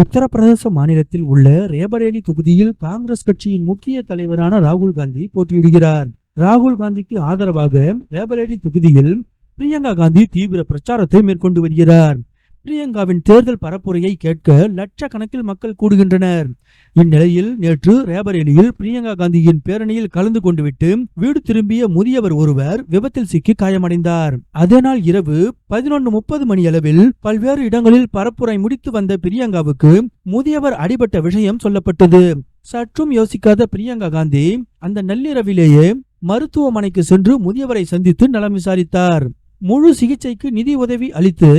உத்தரப்பிரதேச மாநிலத்தில் உள்ள ரேபரேலி தொகுதியில் காங்கிரஸ் கட்சியின் முக்கிய தலைவரான ராகுல் காந்தி போட்டியிடுகிறார். ராகுல் காந்திக்கு ஆதரவாக ரேபரேலி தொகுதியில் பிரியங்கா காந்தி தீவிர பிரச்சாரத்தை மேற்கொண்டு வருகிறார். பிரியங்காவின் தேர்தல் பரப்புரையை கேட்க லட்சக்கணக்கில் மக்கள் கூடுகின்றனர். இந்நிலையில் நேற்று ரேபரேலியில் பிரியங்கா காந்தியின் பேரணியில் கலந்து கொண்டுவிட்டு வீடு திரும்பிய முதியவர் ஒருவர் விபத்தில் சிக்கி காயமடைந்தார். அதே நாள் இரவு பதினொன்று முப்பது மணி அளவில் பல்வேறு இடங்களில் பரப்புரை முடித்து வந்த பிரியங்காவுக்கு முதியவர் அடிபட்ட விஷயம் சொல்லப்பட்டது. சற்றும் யோசிக்காத பிரியங்கா காந்தி அந்த நள்ளிரவிலேயே மருத்துவமனைக்கு சென்று முதியவரை சந்தித்து நலம் விசாரித்தார். முழு சிகிச்சைக்கு நிதி உதவி அளித்து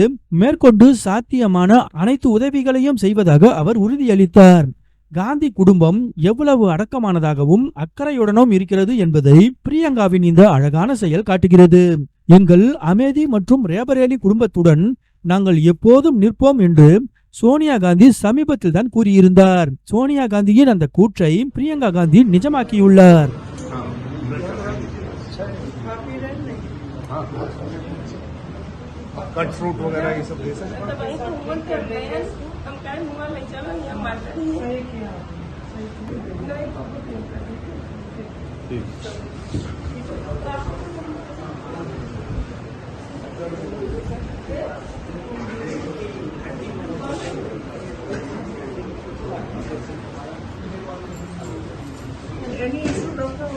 மேற்கொண்டு சாத்தியமான அனைத்து உதவிகளையும் செய்வதாக அவர் உறுதியளித்தார். காந்தி குடும்பம் எவ்வளவு அடக்கமானதாகவும் அக்கறையுடனும் இருக்கிறது என்பதை பிரியங்காவின் இந்த அழகான செயல் காட்டுகிறது. எங்கள் அமேதி மற்றும் ரேபரேலி குடும்பத்துடன் நாங்கள் எப்போதும் நிற்போம் என்று சோனியா காந்தி சமீபத்தில் தான் கூறியிருந்தார். சோனியா காந்தியின் அந்த கூற்றை பிரியங்கா காந்தி நிஜமாக்கியுள்ளார். कट फ्रूट वगैरह ये सब दे सकते Any issue, doctor?